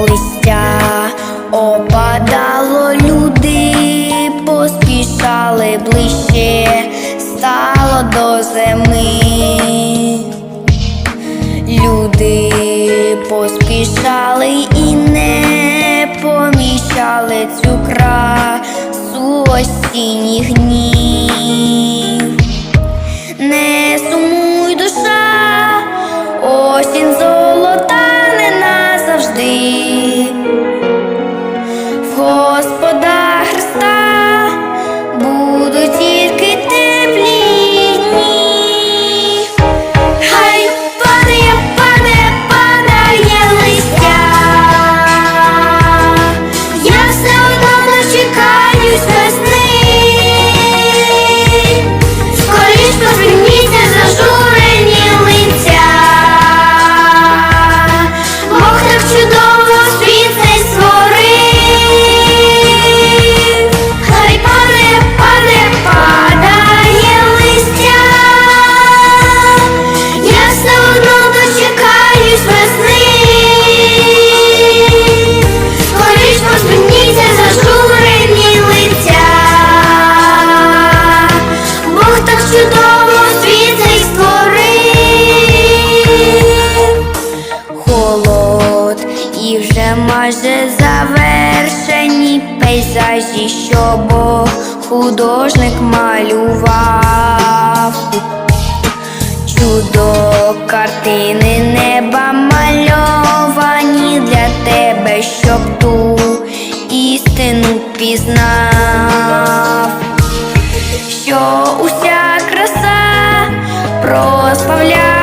листя. Опадало, люди поспішали ближче, стало до зими, люди поспішали і не помічали цю красу осінніх майже завершені пейзажі, що Бог художник малював, чудо картини неба мальовані для тебе, щоб ту істину пізнав, що уся краса розбавляє.